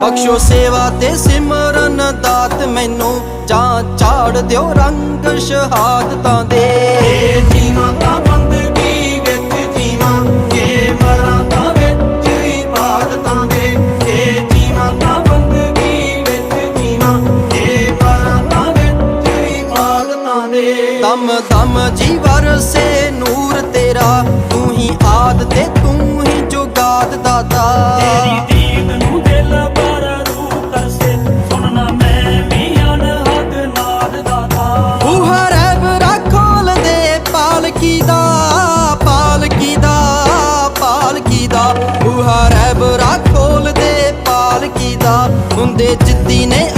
ਬਖਸ਼ੋ ਸੇਵਾ ਤੇ ਸਿਮਰਨ ਦਾਤ ਮੈਨੂੰ। ਜਾਂ ਚਾੜ ਦਿਓ ਰੰਗ ਸ਼ਹਾਦਤਾਂ ਦੇ। ਜੀਵਾਂ ਤਾਂ ਬੰਦਗੀ ਵਿੱਚ ਜੀਵਾਂ। ਏ ਮਰਾਂ ਤਾਂ ਵਿੱਚ ਇਬਾਦਤਾਂ ਦੇ। ਜੀਵਾਂ ਬੰਦਗੀ ਵਿੱਚ ਜੀਵਾਂ। ਮਰਾਂ ਤਾਂ ਵਿੱਚ ਇਬਾਦਤਾਂ ਦੇ। ਦਮ ਦਮ ਜੀ ਵਰਸੇ ਨੂਰ ਤੇਰਾ। ਤੂੰ ਹੀ ਆਦ ਤੇ ਤੂੰ ਹੀ ਜੁਗਾਦ ਦਾਤਾ। ਹੁੰਦੇ ਜਿੱਤੀ ਨੇ